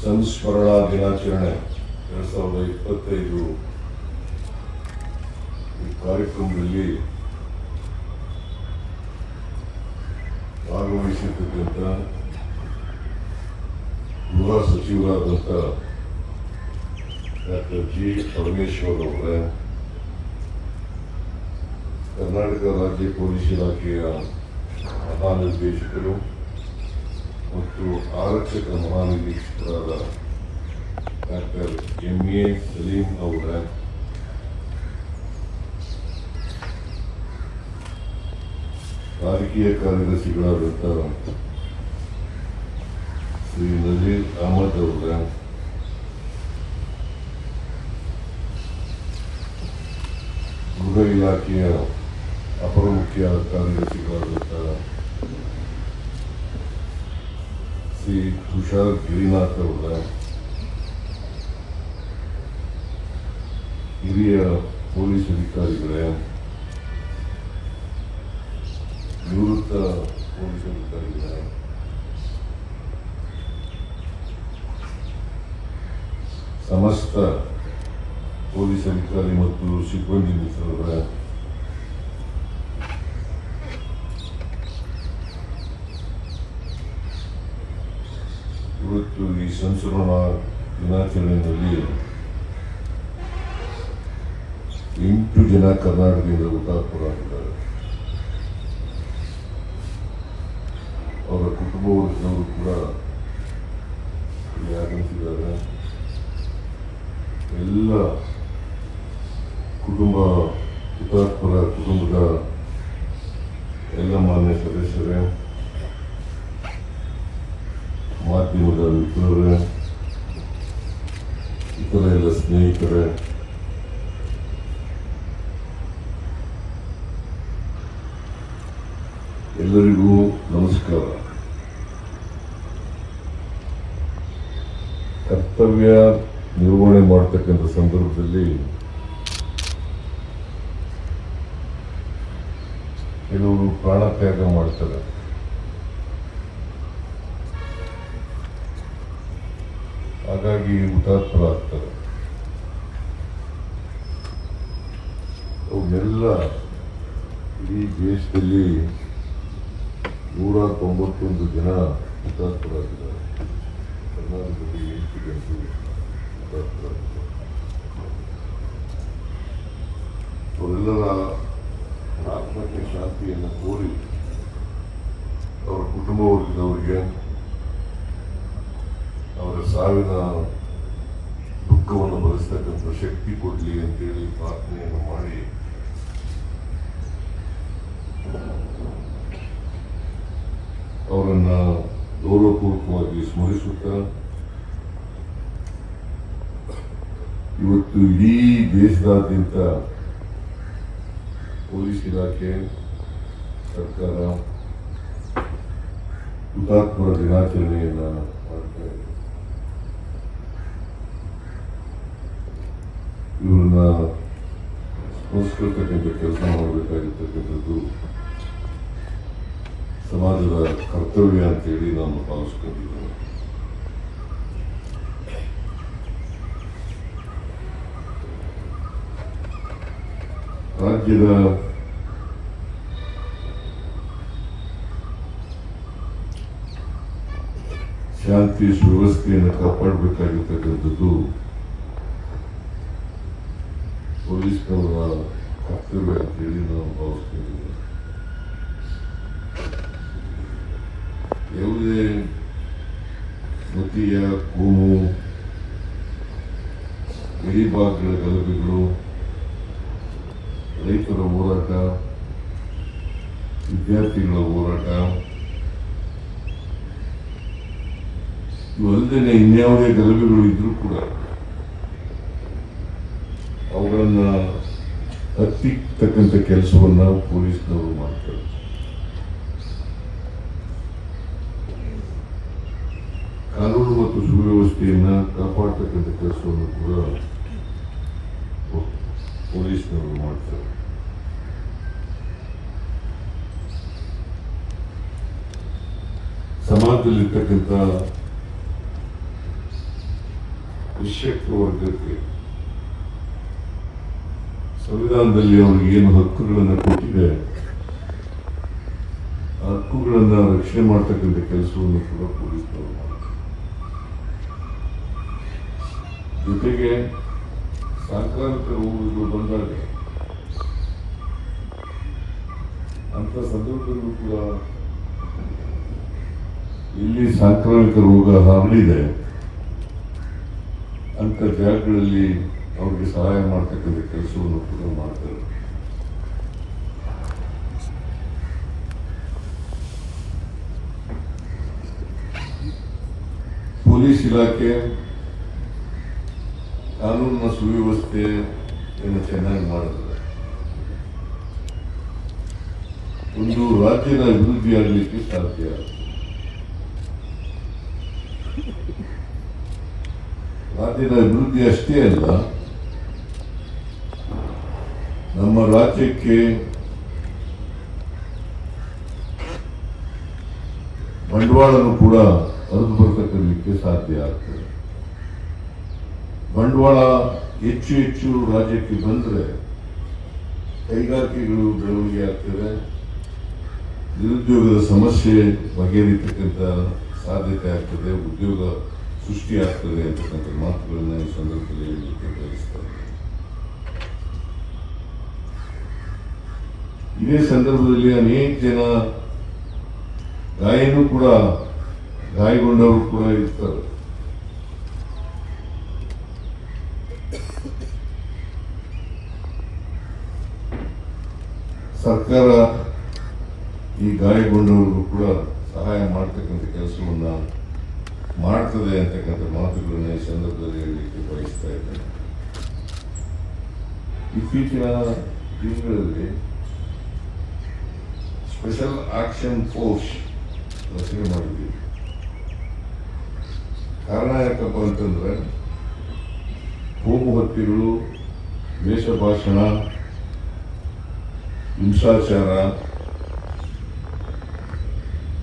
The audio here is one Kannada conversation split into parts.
ಸಂಸ್ಮರಣಾ ದಿನಾಚರಣೆ ಎರಡು ಸಾವಿರದ ಇಪ್ಪತ್ತೈದು ಈ ಕಾರ್ಯಕ್ರಮದಲ್ಲಿ ಭಾಗವಹಿಸಿರ್ತಕ್ಕಂಥ ಗೃಹ ಸಚಿವರಾದಂಥ ಡಾಕ್ಟರ್ ಜಿ ಪರಮೇಶ್ವರ್ ಅವರೇ ಕರ್ನಾಟಕ ರಾಜ್ಯ ಪೊಲೀಸ್ ಇಲಾಖೆಯ ಮಹಾನಿರ್ದೇಶಕರು ಮತ್ತು ಆರಕ್ಷಕ ಮಹಾನಿರೀಕ್ಷಕರಾದ ಡಾಕ್ಟರ್ ಎಂ ಎ ಸಲೀಂ ಅವರ ರಾಜಕೀಯ ಕಾರ್ಯದರ್ಶಿಗಳಾದಂಥ ಶ್ರೀ ನಜೀರ್ ಅಹಮದ್ ಅವರ ಗೃಹ ಇಲಾಖೆಯ ಅಪರ ಮುಖ್ಯ ಕಾರ್ಯದರ್ಶಿಗಳಾದಂಥ ಶ್ರೀ ತುಷಾರ್ ಗಿರಿನಾಥ್ ಅವರ ಹಿರಿಯ ಪೊಲೀಸ್ ಅಧಿಕಾರಿಗಳೇ ನಿವೃತ್ತ ಪೊಲೀಸ್ ಅಧಿಕಾರಿಗಳೇ ಸಮಸ್ತ ಪೊಲೀಸ್ ಅಧಿಕಾರಿ ಮತ್ತು ಸಿಬ್ಬಂದಿ ಮಿತ್ರರೇ ಈ ದಿನಾಚರಣೆಯಲ್ಲಿ ಎಂಟು ಜನ ಕರ್ನಾಟಕದಿಂದ ಹುತಾತ್ಮರಾಗಿದ್ದಾರೆ. ಅವರ ಕುಟುಂಬ ವರ್ಗದವರು ಕೂಡ ಆಗಮಿಸಿದ್ದಾರೆ. ಎಲ್ಲ ಕುಟುಂಬ ಹುತಾತ್ಮರ ಕುಟುಂಬದ ಎಲ್ಲ ಮಾನ್ಯ ಸದಸ್ಯರೇ ಮಾಧ್ಯಮದ ಮಿತ್ರರೇ ಎಲ್ಲ ಸ್ನೇಹಿತರೇ ಎಲ್ಲರಿಗೂ ನಮಸ್ಕಾರ ಕರ್ತವ್ಯ ನಿರ್ವಹಣೆ ಮಾಡ್ತಕ್ಕಂಥ ಸಂದರ್ಭದಲ್ಲಿ ಕೆಲವರು ಪ್ರಾಣತ್ಯಾಗ ಮಾಡ್ತಾರೆ ಹಾಗಾಗಿ ಹುತಾತ್ಮರಾಗ್ತಾರೆ ಅವನ್ನೆಲ್ಲ ಇಡೀ ದೇಶದಲ್ಲಿ ನೂರ ತೊಂಬತ್ತೊಂದು ಜನ ಹುತಾತ್ಮರಾಗಿದ್ದಾರೆ. ಕರ್ನಾಟಕದಲ್ಲಿ ಎಂಟು ಜನರು ಅವರೆಲ್ಲರ ಆತ್ಮಕ್ಕೆ ಶಾಂತಿಯನ್ನು ಕೋರಿ ಅವರ ಕುಟುಂಬ ವರ್ಗದವರಿಗೆ ಅವರ ಸಾವಿನ ದುಃಖವನ್ನು ಭರಿಸ್ತಕ್ಕಂಥ ಶಕ್ತಿ ಕೊಡಲಿ ಅಂತೇಳಿ ಪ್ರಾರ್ಥನೆಯನ್ನು ಮಾಡಿ ಅವರನ್ನ ಗೌರವಪೂರ್ವಕವಾಗಿ ಸ್ಮರಿಸುತ್ತಾ, ಇವತ್ತು ಇಡೀ ದೇಶದಾದ್ಯಂತ ಪೊಲೀಸ್ ಇಲಾಖೆ, ಸರ್ಕಾರ, ಹುತಾತ್ಮರ ದಿನಾಚರಣೆಯನ್ನ ಮಾಡ್ತಾ ಇದೆ. ಇವ್ರನ್ನ ಸ್ಮರಿಸ್ಕೊಳ್ತಕ್ಕಂಥ ಕೆಲಸ ಮಾಡಬೇಕಾಗಿರ್ತಕ್ಕಂಥದ್ದು ಸಮಾಜದ ಕರ್ತವ್ಯ ಅಂತೇಳಿ ನಾನು ಭಾವಿಸ್ಕೊಂಡಿದ್ದೇನೆ ರಾಜ್ಯದ ಶಾಂತಿ ಸುವ್ಯವಸ್ಥೆಯನ್ನು ಕಾಪಾಡಬೇಕಾಗಿರ್ತಕ್ಕಂಥದ್ದು ಪೊಲೀಸ್ನವರ ಕರ್ತವ್ಯ ಅಂತೇಳಿ ನಾವು ಭಾವಿಸ್ಕೊಂಡಿದ್ದೇವೆ ಯಾವುದೇ ಮತೀಯ ಕೋಮು ಗಡಿಭಾಗಗಳ ಗಲಭೆಗಳು ರೈತರ ಹೋರಾಟ ವಿದ್ಯಾರ್ಥಿಗಳ ಹೋರಾಟ ಇವಲ್ಲದೆ ಇನ್ಯಾವುದೇ ಗಲಭೆಗಳು ಇದ್ರೂ ಕೂಡ ಅವುಗಳನ್ನ ಹತ್ತಿಕ್ಕತಕ್ಕಂಥ ಕೆಲಸವನ್ನ ಪೊಲೀಸ್ನವರು ಮಾಡ್ತಾರೆ. ಕಾನೂನು ಮತ್ತು ಸುವ್ಯವಸ್ಥೆಯನ್ನ ಕಾಪಾಡ್ತಕ್ಕಂಥ ಕೆಲಸವನ್ನು ಕೂಡ ಪೊಲೀಸ್ನವರು ಮಾಡ್ತಾರೆ. ಸಮಾಜದಲ್ಲಿರ್ತಕ್ಕಂಥ ನಿಶಕ್ತ ವರ್ಗಕ್ಕೆ ಸಂವಿಧಾನದಲ್ಲಿ ಅವ್ರಿಗೆ ಏನು ಹಕ್ಕುಗಳನ್ನು ಕೊಟ್ಟಿದೆ ಹಕ್ಕುಗಳನ್ನು ರಕ್ಷಣೆ ಮಾಡ್ತಕ್ಕಂಥ ಕೆಲಸವನ್ನು ಕೂಡ ಪೊಲೀಸರು ಜೊತೆಗೆ ಸಾಂಕ್ರಾಮಿಕ ರೋಗಗಳು ಬಂದಾಗ ಅಂತ ಸಂದರ್ಭದಲ್ಲೂ ಕೂಡ ಇಲ್ಲಿ ಸಾಂಕ್ರಾಮಿಕ ರೋಗ ಹರಡಿದೆ. ಅಂತ ಜಾಗಗಳಲ್ಲಿ ಅವ್ರಿಗೆ ಸಹಾಯ ಮಾಡ್ತಕ್ಕಂಥ ಕೆಲಸವನ್ನು ಕೂಡ ಮಾಡ್ತಾರೆ. ಪೊಲೀಸ್ ಇಲಾಖೆ ಕಾನೂನಿನ ಸುವ್ಯವಸ್ಥೆಯನ್ನು ಚೆನ್ನಾಗಿ ಮಾಡುತ್ತದೆ ಒಂದು ರಾಜ್ಯದ ಅಭಿವೃದ್ಧಿ ಆಗಲಿಕ್ಕೆ ಸಾಧ್ಯ. ರಾಜ್ಯದ ಅಭಿವೃದ್ಧಿ ಅಷ್ಟೇ ಅಲ್ಲ, ನಮ್ಮ ರಾಜ್ಯಕ್ಕೆ ಬಂಡವಾಳನು ಕೂಡ ಹರಿದು ಬರ್ತಕ್ಕಂಥಕ್ಕೆ ಸಾಧ್ಯ ಆಗ್ತದೆ. ಬಂಡವಾಳ ಹೆಚ್ಚು ಹೆಚ್ಚು ರಾಜ್ಯಕ್ಕೆ ಬಂದರೆ ಕೈಗಾರಿಕೆಗಳು ಬೆಳವಣಿಗೆ ಆಗ್ತದೆ ನಿರುದ್ಯೋಗದ ಸಮಸ್ಯೆ ಬಗೆಹರಿತಕ್ಕಂಥ ಸಾಧ್ಯತೆ ಆಗ್ತದೆ, ಉದ್ಯೋಗ ಸೃಷ್ಟಿ ಆಗ್ತದೆ ಅಂತಕ್ಕಂಥ ಮಾತುಗಳನ್ನ ಈ ಸಂದರ್ಭದಲ್ಲಿ ಹೇಳಲಿಕ್ಕೆ ಬಯಸ್ತಾರೆ ಇದೇ ಸಂದರ್ಭದಲ್ಲಿ ಅನೇಕ ಜನ ಗಾಯನೂ ಕೂಡ ಗಾಯಗೊಂಡವರು ಕೂಡ ಇರ್ತಾರೆ. ಸರ್ಕಾರ ಈ ಗಾಯಗೊಂಡವರಿಗೂ ಕೂಡ ಸಹಾಯ ಮಾಡ್ತಕ್ಕಂಥ ಕೆಲಸವನ್ನ ಮಾಡ್ತದೆ ಅಂತಕ್ಕಂಥ ಮಾತುಗಳನ್ನ ಈ ಸಂದರ್ಭದಲ್ಲಿ ಹೇಳಲಿಕ್ಕೆ ಬಯಸ್ತಾ ಇದ್ದೇನೆ. ಇತ್ತೀಚಿನ ದಿನಗಳಲ್ಲಿ ಸ್ಪೆಷಲ್ ಆಕ್ಷನ್ ಫೋರ್ಸ್ ರಚನೆ ಮಾಡಿದ್ದೀವಿ. ಕಾರಣ ಯಾಕಪ್ಪ ಅಂತಂದ್ರೆ ಕೋಮು ಹತ್ಯೆಗಳು ವೇಷ ಭಾಷಣ ಹಿಂಸಾಚಾರ,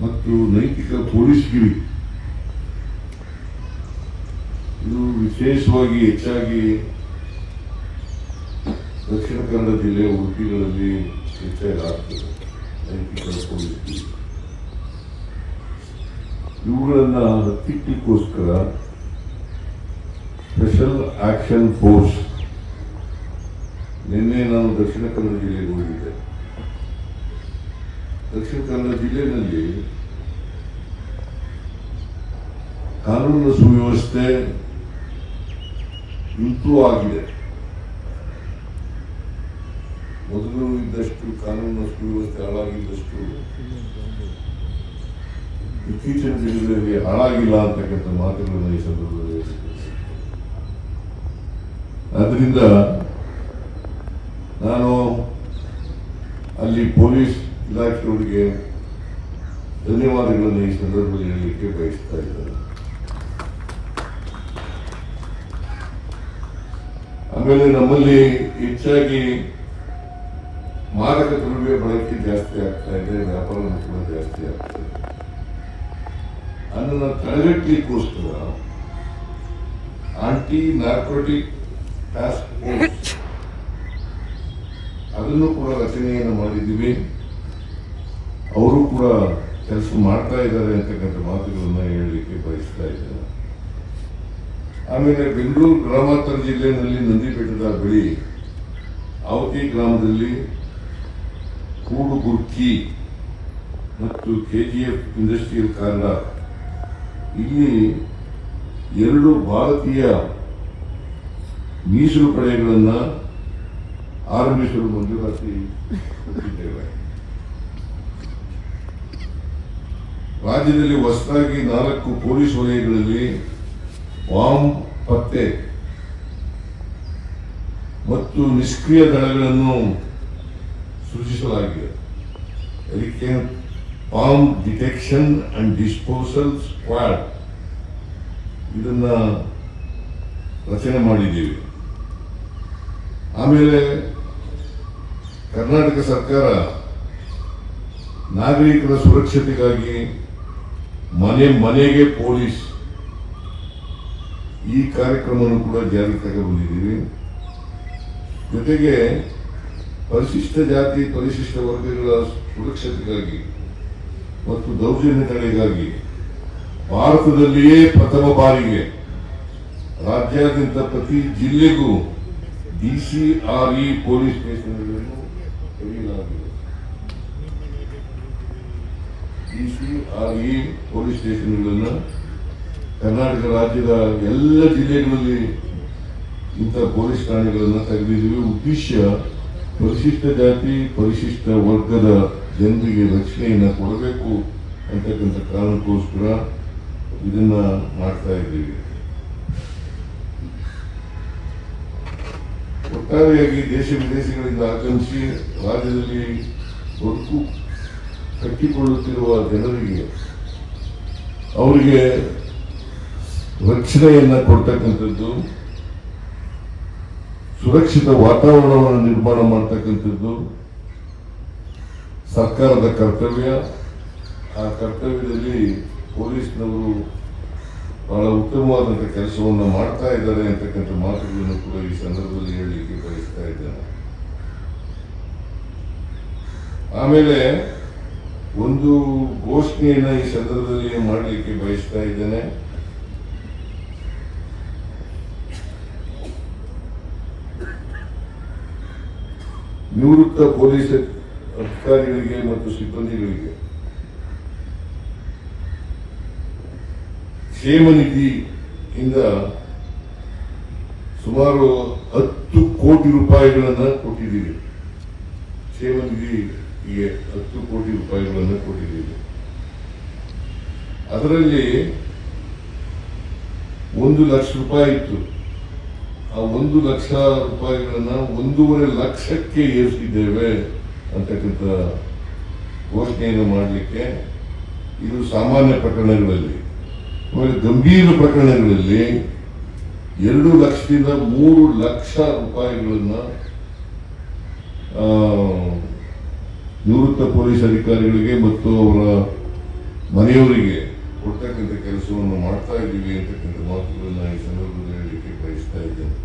ಮತ್ತು ನೈತಿಕ ಪೊಲೀಸ್ಗಿರಿ ಇದು ವಿಶೇಷವಾಗಿ ಹೆಚ್ಚಾಗಿ ದಕ್ಷಿಣ ಕನ್ನಡ ಜಿಲ್ಲೆ ಉಡುಪಿಗಳಲ್ಲಿ ಹೆಚ್ಚಾಗಿ ಆಗ್ತದೆ ಪೊಲೀಸ್ಗಿರಿ ಇವುಗಳನ್ನು ಹತ್ತಿಕ್ಕಲಿಕ್ಕೋಸ್ಕರ ಸ್ಪೆಷಲ್ ಆಕ್ಷನ್ ಫೋರ್ಸ್ ನಿನ್ನೆ ನಾನು ದಕ್ಷಿಣ ಕನ್ನಡ ಜಿಲ್ಲೆಗೆ ಹೋಗಿದ್ದೆ ದಕ್ಷಿಣ ಕನ್ನಡ ಜಿಲ್ಲೆಯಲ್ಲಿ ಕಾನೂನು ಸುವ್ಯವಸ್ಥೆ ಇಂಪ್ರೂವ್ ಆಗಿದೆ ಮೊದಲು ಇದ್ದಷ್ಟು, ಕಾನೂನು ಸುವ್ಯವಸ್ಥೆ ಹಾಳಾಗಿದ್ದಷ್ಟು, ಇತ್ತೀಚಿನ ದಿನಗಳಲ್ಲಿ ಹಾಳಾಗಿಲ್ಲ ಅಂತಕ್ಕಂಥ ಮಾತುಗಳನ್ನು ಈ ಸಂದರ್ಭದಲ್ಲಿ ಆದ್ದರಿಂದ ನಾನು ಅಲ್ಲಿ ಪೊಲೀಸ್ ಇಲಾಖೆಯವರಿಗೆ ಧನ್ಯವಾದಗಳನ್ನು ಈ ಸಂದರ್ಭದಲ್ಲಿ ಹೇಳಲಿಕ್ಕೆ ಬಯಸ್ತಾ ಇದ್ದಾರೆ ಆಮೇಲೆ ನಮ್ಮಲ್ಲಿ ಹೆಚ್ಚಾಗಿ ಮಾದಕ ದ್ರವ್ಯ ಬಳಕೆ ಜಾಸ್ತಿ ಆಗ್ತಾ ಇದೆ, ವ್ಯಾಪಾರ ಕೂಡ ಜಾಸ್ತಿ ಆಗ್ತಾ ಇದೆ. ಅದನ್ನು ತಡೆಗಟ್ಟಲಿಕ್ಕೋಸ್ಕರ ಆಂಟಿ ನಾರ್ಕೋಟಿಕ್ ಟಾಸ್ಕ್ ಫೋರ್ಸ್ ಅದನ್ನು ಕೂಡ ರಚನೆಯನ್ನು ಮಾಡಿದ್ದೀವಿ. ಅವರು ಕೂಡ ಕೆಲಸ ಮಾಡ್ತಾ ಇದ್ದಾರೆ ಅಂತಕ್ಕಂಥ ಮಾತುಗಳನ್ನು ಹೇಳಲಿಕ್ಕೆ ಬಯಸ್ತಾ ಇದ್ದೇನೆ. ಆಮೇಲೆ ಬೆಂಗಳೂರು ಗ್ರಾಮಾಂತರ ಜಿಲ್ಲೆಯಲ್ಲಿ ನಂದಿಬೆಟ್ಟದ ಬಳಿ ಅವತಿ ಗ್ರಾಮದಲ್ಲಿ ಕೂಡು ಗುರ್ಕಿ ಮತ್ತು ಎಫ್ ಇಂಡಸ್ಟ್ರಿಯಲ್ ಕಾರಣ ಇಲ್ಲಿ ಎರಡು ಭಾರತೀಯ ಮೀಸಲು ಪಡೆಗಳನ್ನು ಆರಂಭಿಸಲು ಮಂಜೂರಾತಿ ರಾಜ್ಯದಲ್ಲಿ ಹೊಸದಾಗಿ ನಾಲ್ಕು ಪೊಲೀಸ್ ವಲಯಗಳಲ್ಲಿ ಬಾಂಬ್ ಪತ್ತೆ. ಮತ್ತು ನಿಷ್ಕ್ರಿಯ ದಳಗಳನ್ನು ಸೃಷ್ಟಿಸಲಾಗಿದೆ ಅದಕ್ಕೆ bomb detection and disposal squad ಇದನ್ನು ರಚನೆ ಮಾಡಿದ್ದೀವಿ. ಆಮೇಲೆ ಕರ್ನಾಟಕ ಸರ್ಕಾರ ನಾಗರಿಕರ ಸುರಕ್ಷತೆಗಾಗಿ ಮನೆ ಮನೆಗೆ ಪೊಲೀಸ್ ಈ ಕಾರ್ಯಕ್ರಮವನ್ನು ಕೂಡ ಜಾರಿಗೆ ತಗೊಂಡಿದ್ದೀವಿ ಜೊತೆಗೆ ಪರಿಶಿಷ್ಟ ಜಾತಿ, ಪರಿಶಿಷ್ಟ ವರ್ಗಗಳ ಸುರಕ್ಷತೆಗಾಗಿ ಮತ್ತು ದೌರ್ಜನ್ಯ ತಡೆಗಾಗಿ ಭಾರತದಲ್ಲಿಯೇ ಪ್ರಥಮ ಬಾರಿಗೆ ರಾಜ್ಯಾದ್ಯಂತ ಪ್ರತಿ ಜಿಲ್ಲೆಗೂ ಡಿಸಿಆರ್ಇ ಪೊಲೀಸ್ ಸ್ಟೇಷನ್ಗಳನ್ನು ತೆರೆಯಲಾಗಿದೆ. ಡಿಸಿಆರ್ಇ ಪೊಲೀಸ್ ಸ್ಟೇಷನ್ಗಳನ್ನು ಕರ್ನಾಟಕ ರಾಜ್ಯದ ಎಲ್ಲ ಜಿಲ್ಲೆಗಳಲ್ಲಿ ಇಂಥ ಪೊಲೀಸ್ ಠಾಣೆಗಳನ್ನು ತೆಗೆದಿದ್ದೀವಿ. ಉದ್ದೇಶ ಪರಿಶಿಷ್ಟ ಜಾತಿ, ಪರಿಶಿಷ್ಟ ವರ್ಗದ ಜನರಿಗೆ ರಕ್ಷಣೆಯನ್ನು ಕೊಡಬೇಕು ಅಂತಕ್ಕಂಥ ಕಾರಣಕ್ಕೋಸ್ಕರ ಇದನ್ನ ಮಾಡ್ತಾ ಇದ್ದೀವಿ. ಒಟ್ಟಾರೆಯಾಗಿ ದೇಶ ವಿದೇಶಗಳಿಂದ ಆಗಮಿಸಿ ರಾಜ್ಯದಲ್ಲಿ ಬದುಕು ಕಟ್ಟಿಕೊಳ್ಳುತ್ತಿರುವ ಜನರಿಗೆ ಅವರಿಗೆ ರಕ್ಷಣೆಯನ್ನ ಕೊಡ್ತಕ್ಕಂಥದ್ದು, ಸುರಕ್ಷಿತ ವಾತಾವರಣವನ್ನು ನಿರ್ಮಾಣ ಮಾಡ್ತಕ್ಕಂಥದ್ದು ಸರ್ಕಾರದ ಕರ್ತವ್ಯ. ಆ ಕರ್ತವ್ಯದಲ್ಲಿ ಪೊಲೀಸ್ನವರು ಬಹಳ ಉತ್ತಮವಾದಂಥ ಕೆಲಸವನ್ನು ಮಾಡ್ತಾ ಇದ್ದಾರೆ ಅಂತಕ್ಕಂಥ ಮಾತುಗಳನ್ನು ಕೂಡ ಈ ಸಂದರ್ಭದಲ್ಲಿ ಹೇಳಲಿಕ್ಕೆ ಬಯಸ್ತಾ ಇದ್ದೇನೆ. ಆಮೇಲೆ ಒಂದು ಘೋಷಣೆಯನ್ನು ಈ ಸಂದರ್ಭದಲ್ಲಿ ಮಾಡಲಿಕ್ಕೆ ಬಯಸ್ತಾ ಇದ್ದೇನೆ. ನಿವೃತ್ತ ಪೊಲೀಸ್ ಅಧಿಕಾರಿಗಳಿಗೆ ಮತ್ತು ಸಿಬ್ಬಂದಿಗಳಿಗೆ ಕ್ಷೇಮ ನಿಧಿಯಿಂದ ಸುಮಾರು ಹತ್ತು ಕೋಟಿ ರೂಪಾಯಿಗಳನ್ನು ಕೊಟ್ಟಿದ್ದೀವಿ. ಕ್ಷೇಮ ನಿಧಿಗೆ ಹತ್ತು ಕೋಟಿ ರೂಪಾಯಿಗಳನ್ನು ಕೊಟ್ಟಿದ್ದೀವಿ. ಅದರಲ್ಲಿ ಒಂದು ಲಕ್ಷ ರೂಪಾಯಿ ಇತ್ತು. ಆ ಒಂದು ಲಕ್ಷ ರೂಪಾಯಿಗಳನ್ನ ಒಂದೂವರೆ ಲಕ್ಷಕ್ಕೆ ಏರಿಸಿದ್ದೇವೆ ಅಂತಕ್ಕಂಥ ಘೋಷಣೆಯನ್ನು ಮಾಡಲಿಕ್ಕೆ ಇದು ಸಾಮಾನ್ಯ ಪ್ರಕರಣಗಳಲ್ಲಿ, ಆಮೇಲೆ ಗಂಭೀರ ಪ್ರಕರಣಗಳಲ್ಲಿ ಎರಡು ಲಕ್ಷದಿಂದ ಮೂರು ಲಕ್ಷ ರೂಪಾಯಿಗಳನ್ನ ನಿವೃತ್ತ ಪೊಲೀಸ್ ಅಧಿಕಾರಿಗಳಿಗೆ ಮತ್ತು ಅವರ ಮನೆಯವರಿಗೆ ಕೊಡ್ತಕ್ಕಂಥ ಕೆಲಸವನ್ನು ಮಾಡ್ತಾ ಇದ್ದೀವಿ ಅಂತಕ್ಕಂಥ ಮಾತುಗಳನ್ನು ಈ ಸಂದರ್ಭದಲ್ಲಿ ಹೇಳಲಿಕ್ಕೆ ಬಯಸ್ತಾ ಇದ್ದೇನೆ.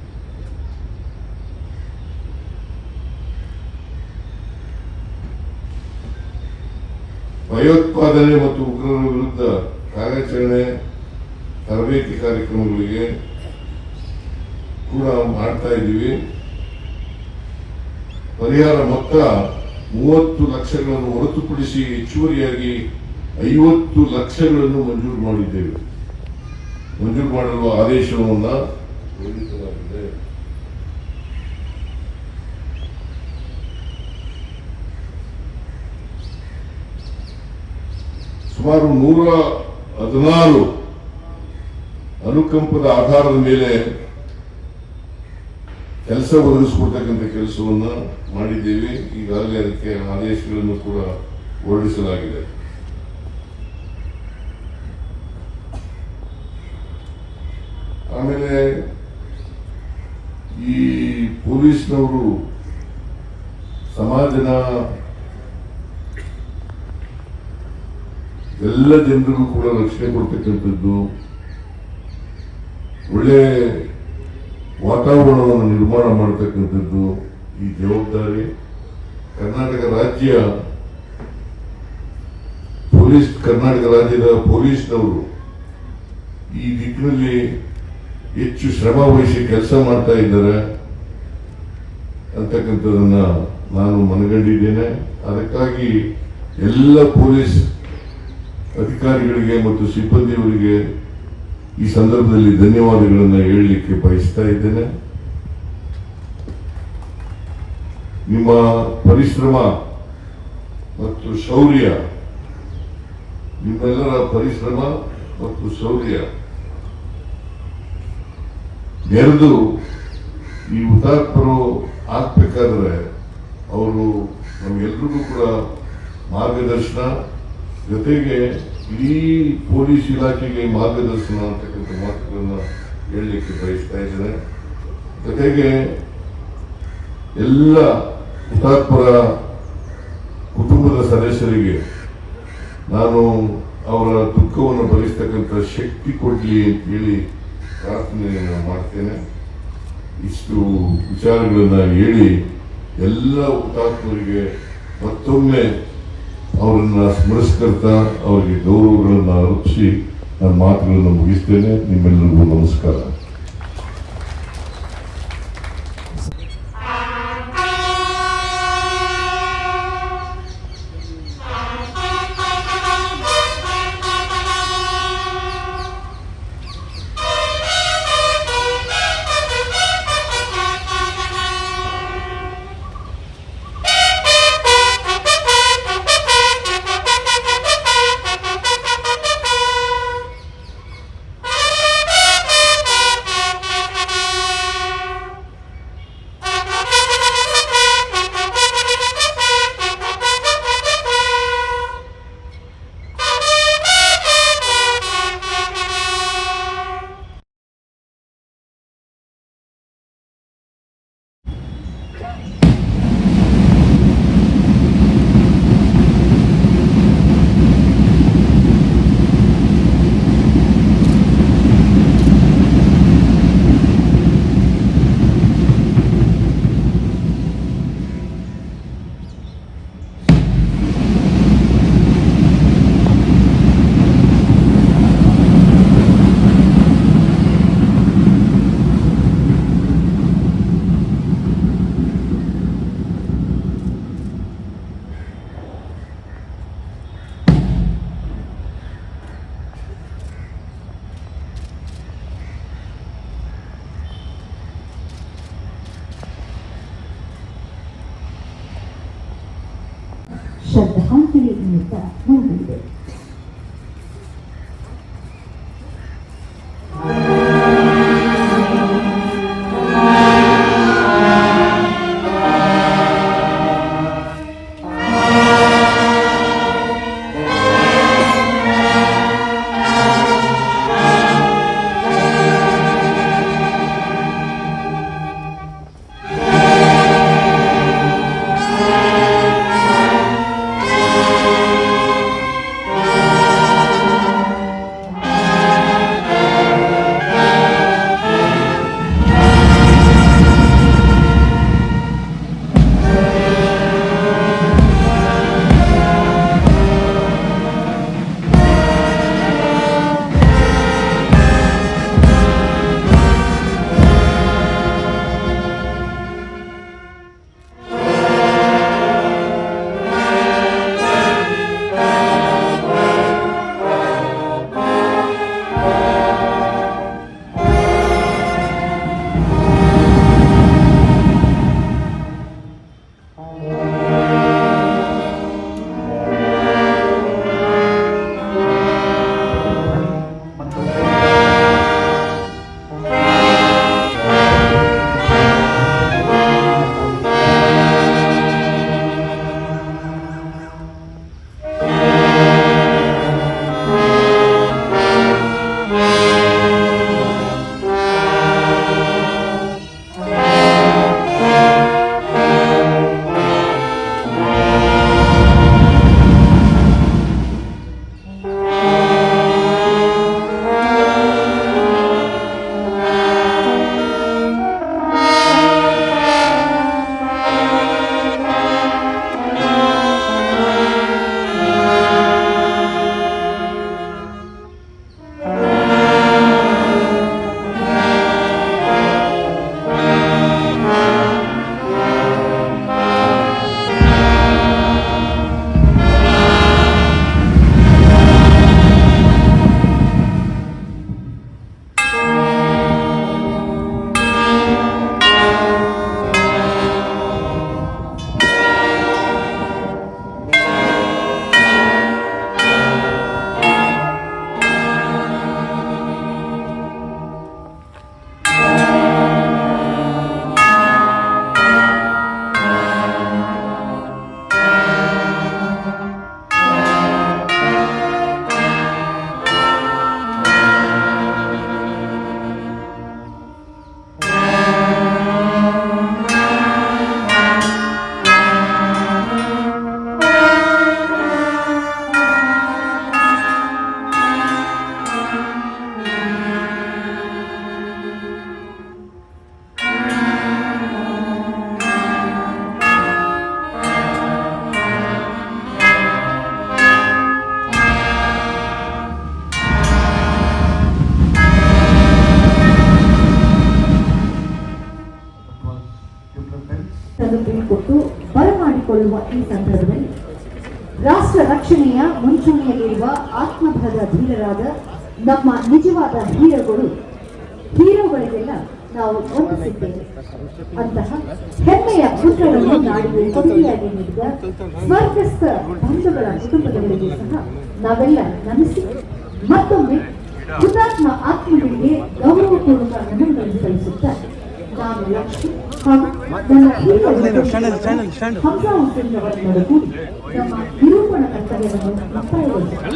ಭಯೋತ್ಪಾದನೆ ಮತ್ತು ಉಗ್ರರ ವಿರುದ್ಧ ಕಾರ್ಯಾಚರಣೆ, ತರಬೇತಿ ಕಾರ್ಯಕ್ರಮಗಳಿಗೆ ಕೂಡ ಮಾಡ್ತಾ ಇದ್ದೀವಿ. ಪರಿಹಾರ ಮೊತ್ತ ಮೂವತ್ತು ಲಕ್ಷಗಳನ್ನು ಹೊರತುಪಡಿಸಿ ಹೆಚ್ಚುವರಿಯಾಗಿ ಐವತ್ತು ಲಕ್ಷಗಳನ್ನು ಮಂಜೂರು ಮಾಡಿದ್ದೇವೆ. ಮಂಜೂರು ಮಾಡಲು ಆದೇಶವನ್ನು ಹೊರಡಿಸಲಾಗಿದೆ. ಸುಮಾರು ನೂರ ಹದಿನಾರು ಅನುಕಂಪದ ಆಧಾರದ ಮೇಲೆ ಕೆಲಸ ಒದಗಿಸಿಕೊಡ್ತಕ್ಕಂಥ ಕೆಲಸವನ್ನು ಮಾಡಿದ್ದೇವೆ. ಈಗಾಗಲೇ ಅದಕ್ಕೆ ಆದೇಶಗಳನ್ನು ಕೂಡ ಹೊರಡಿಸಲಾಗಿದೆ. ಆಮೇಲೆ ಈ ಪೊಲೀಸ್ನವರು ಸಮಾಜನ ಎಲ್ಲ ಜನರಿಗೂ ಕೂಡ ರಕ್ಷಣೆ ಕೊಡ್ತಕ್ಕಂಥದ್ದು ಒಳ್ಳೆ ವಾತಾವರಣವನ್ನು ನಿರ್ಮಾಣ ಮಾಡತಕ್ಕಂಥದ್ದು ಈ ಜವಾಬ್ದಾರಿ. ಕರ್ನಾಟಕ ರಾಜ್ಯ ಪೊಲೀಸ್, ಕರ್ನಾಟಕ ರಾಜ್ಯದ ಪೊಲೀಸ್ನವರು ಈ ದಿಕ್ಕಿನಲ್ಲಿ ಹೆಚ್ಚು ಶ್ರಮ ವಹಿಸಿ ಕೆಲಸ ಮಾಡ್ತಾ ಇದ್ದಾರೆ ಅಂತಕ್ಕಂಥದನ್ನ ನಾನು ಮನಗಂಡಿದ್ದೇನೆ. ಅದಕ್ಕಾಗಿ ಎಲ್ಲ ಪೊಲೀಸ್ ಅಧಿಕಾರಿಗಳಿಗೆ ಮತ್ತು ಸಿಬ್ಬಂದಿಯವರಿಗೆ ಈ ಸಂದರ್ಭದಲ್ಲಿ ಧನ್ಯವಾದಗಳನ್ನು ಹೇಳಲಿಕ್ಕೆ ಬಯಸ್ತಾ ಇದ್ದೇನೆ. ನಿಮ್ಮ ಪರಿಶ್ರಮ ಮತ್ತು ಶೌರ್ಯ, ನಿಮ್ಮೆಲ್ಲರ ಪರಿಶ್ರಮ ಮತ್ತು ಶೌರ್ಯ ನೆರೆದು ಈ ಹುತಾತ್ಮರು ಆಗ್ಬೇಕಾದ್ರೆ ಅವರು ನಮ್ಗೆಲ್ರಿಗೂ ಕೂಡ ಮಾರ್ಗದರ್ಶನ ಜೊತೆಗೆ ಇಡೀ ಪೊಲೀಸ್ ಇಲಾಖೆಗೆ ಮಾರ್ಗದರ್ಶನ ಅಂತಕ್ಕಂಥ ಮಾತುಗಳನ್ನು ಹೇಳಲಿಕ್ಕೆ ಬಯಸ್ತಾ ಇದ್ದೇನೆ. ಜೊತೆಗೆ ಎಲ್ಲ ಹುತಾತ್ಮರ ಕುಟುಂಬದ ಸದಸ್ಯರಿಗೆ ನಾನು ಅವರ ದುಃಖವನ್ನು ಭರಿಸ್ತಕ್ಕಂಥ ಶಕ್ತಿ ಕೊಡ್ಲಿ ಅಂತ ಹೇಳಿ ಪ್ರಾರ್ಥನೆಯನ್ನು ಮಾಡ್ತೇನೆ. ಇಷ್ಟು ವಿಚಾರಗಳನ್ನು ಹೇಳಿ ಎಲ್ಲ ಹುತಾತ್ಮರಿಗೆ ಮತ್ತೊಮ್ಮೆ ಅವರನ್ನ ಸ್ಮರಿಸ್ಕೊಳ್ತಾ ಅವರಿಗೆ ಗೌರವಗಳನ್ನು ಅರ್ಪಿಸಿ ನನ್ನ ಮಾತುಗಳನ್ನು ಮುಗಿಸ್ತೇನೆ. ನಿಮ್ಮೆಲ್ಲರಿಗೂ ನಮಸ್ಕಾರ. of the country in the Mungunde. ಬರಮಾಡಿಕೊಳ್ಳುವ ಈ ಸಂದರ್ಭದಲ್ಲಿ ರಾಷ್ಟ್ರ ರಕ್ಷಣೆಯ ಮುಂಚೂಣಿಯಲ್ಲಿರುವ ಆತ್ಮಭರದ ಧೀರರಾದ ನಮ್ಮ ನಿಜವಾದ ಹೀರೋಗಳು, ಹೀರೋಗಳಿಗೆಲ್ಲ ನಾವು ವಂದಿಸಿದ್ದೇವೆ. ಅಂತಹ ಹೆಮ್ಮೆಯ ಪುತ್ರರನ್ನು ನಾಡಿಗೆ ಕೊಡುಗೆಯಾಗಿ ನೀಡಿದ ಸ್ವರ್ಗಸ್ಥ ಬಂಧುಗಳ ಕುಟುಂಬದವರಿಗೂ ಸಹ ನಾವೆಲ್ಲ ನಮಿಸಿ ಮತ್ತೊಮ್ಮೆ ಹುತಾತ್ಮ ಆತ್ಮಗಳಿಗೆ ಗೌರವಪೂರ್ವಕ ನಮನಗಳನ್ನು ಸಲ್ಲಿಸುತ್ತಾ ಹಾಗೂ ನನ್ನ ಹಿರಿಯ ಸಹೋದರಿ ಹಂಸಾ ಹುಸೇನ್ ಅವರ ನಡುಗೂಡಿ ನಮ್ಮ ನಿರೂಪಣ ಕರ್ತವ್ಯವನ್ನು ಮುಕ್ತಾಯಗೊಳಿಸುತ್ತೇವೆ.